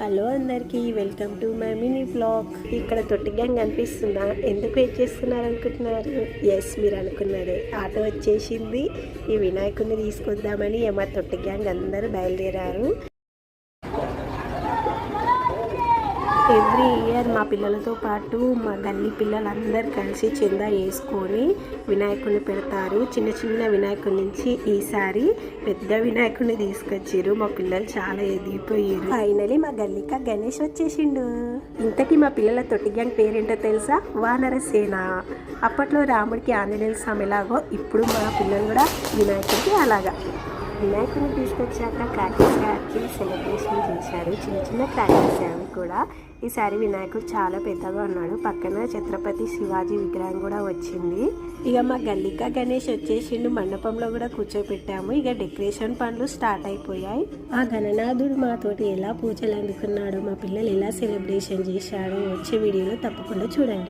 Hello అందరికీ welcome to my mini blog. ఇక్కడ తొట్టి గ్యాంగ్ కనిపిస్తున్నా ఎందుకు వెయిట్ చేస్తున్నారు అనుకుంటున్నారు ఎస్ మీరు అనుకున్నదే. ఆటో వచ్చేసింది. ఈ వినాయకుడిని తీసుకొద్దామని మా తొట్టి గ్యాంగ్ అందరూ బయలుదేరారు. ఎవ్రీ ఇయర్ మా పిల్లలతో పాటు మా గల్లీ పిల్లలందరూ కలిసి చందా వేసుకొని వినాయకుడిని పెడతారు. చిన్న చిన్న వినాయకుడి నుంచి ఈసారి పెద్ద వినాయకుడిని తీసుకొచ్చారు. మా పిల్లలు చాలా ఎదిగిపోయారు. ఫైనలీ మా గల్లీక గణేష్ వచ్చేసిండు. ఇంతకీ మా పిల్లల తొట్టి గ్యాంగ్ పేరేంటో తెలుసా? వానరసేన అప్పట్లో రాముడికి ఆంజనేయ స్వామి ఎలాగో ఇప్పుడు మా పిల్లలు కూడా వినాయకుడికి అలాగా. వినాయకుడిని తీసుకొచ్చాక యాడ్కి సెలబ్రేషన్ చేశారు. చిన్న చిన్న క్రాకర్స్ అవి కూడా. ఈసారి వినాయకుడు చాలా పెద్దగా ఉన్నాడు. పక్కన ఛత్రపతి శివాజీ విగ్రహం కూడా వచ్చింది. ఇక మా గల్లిక గణేష్ వచ్చేసిండు. మండపంలో కూడా కూర్చోపెట్టాము. ఇక డెకరేషన్ పనులు స్టార్ట్ అయిపోయాయి. ఆ గణనాథుడు మాతోటి ఎలా పూజలు అందుకున్నాడో మా పిల్లలు ఎలా సెలబ్రేషన్ చేశాడో వచ్చే వీడియోలో తప్పకుండా చూడండి.